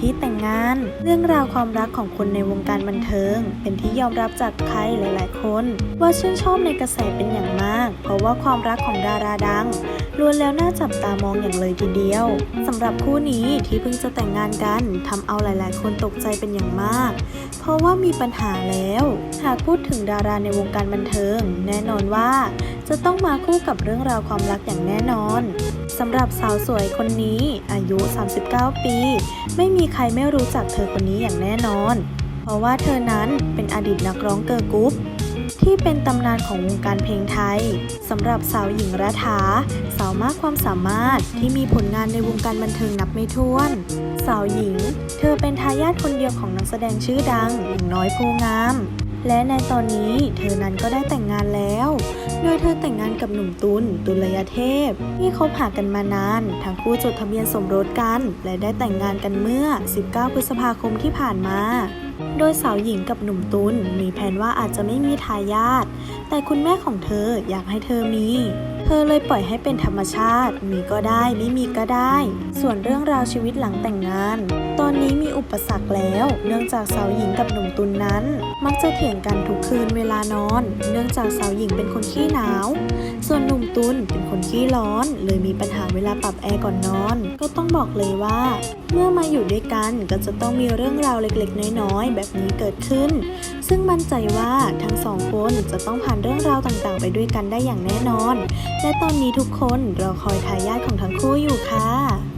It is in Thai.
ที่แต่งงาน เรื่องราวความรักของคนในวงการบันเทิง เป็นที่ยอมรับจากใครหลาย ๆ คน ว่าชื่นชอบในกระแสเป็นอย่างมาก เพราะว่าความรักของดาราดังล้วนแล้วน่าจับตามองอย่างเลยทีเดียวสำหรับคู่นี้ที่เพิ่งจะแต่งงานกันทำเอาหลาย ๆ คนตกใจเป็นอย่างมาก เพราะว่ามีปัญหาแล้ว หากพูดถึงดาราในวงการบันเทิง แน่นอนว่า จะต้องมาคู่กับเรื่องราวความรักอย่างแน่นอน สำหรับสาวสวยคนนี้อายุ 39 ปี ไม่มีใครไม่รู้จักเธอคนนี้อย่างแน่นอน เพราะว่าเธอนั้นเป็นอดีตนักร้องเกิร์ลกรุ๊ปที่เป็นตำนานของวงการเพลงไทยสำหรับสาวหญิงรัฐา สาวมากความสามารถที่มีผลงานในวงการบันเทิงนับไม่ถ้วน สาวหญิง เธอเป็นทายาทคนเดียวของนักแสดงชื่อดังหญิงน้อยโพงาม และในตอนนี้เธอนั้นก็ได้แต่งงานแล้ว โดยเธอแต่งงานกับหนุ่มตุลตุลยเทพ ที่คบหากันมานาน ทั้งคู่จดทะเบียนสมรสกัน และได้แต่งงานกันเมื่อ 19 พฤษภาคมที่ผ่านมาโดยสาวหญิงกับหนุ่มตุลมีแผนว่าอาจจะไม่มีทายาท แต่คุณแม่ของเธออยากให้เธอมี เธอเลยปล่อยให้เป็นธรรมชาติ มีก็ได้ ไม่มีก็ได้ ส่วนเรื่องราวชีวิตหลังแต่งงาน ตอนนี้มีอุปสรรคแล้ว เนื่องจากสาวหญิงกับหนุ่มตุลนนั้น มักจะเถียงกันทุกคืนเวลานอน เนื่องจากสาวหญิงเป็นคนขี้หนาว ส่วนหนุ่มตุลเป็นคนขี้ร้อน เลยมีปัญหาเวลาปรับแอร์ก่อนนอน ก็ต้องบอกเลยว่า เมื่อมาอยู่ด้วยกันก็จะต้องมีเรื่องราวเล็กๆ น้อยๆ แบบนี้เกิดขึ้น ซึ่งมั่นใจว่าทั้งสองคนจะต้องผ่านเรื่องราวต่างๆ ไปด้วยกันได้อย่างแน่นอน และตอนนี้ทุกคนรอคอยทายาทของทั้งคู่อยู่ค่ะ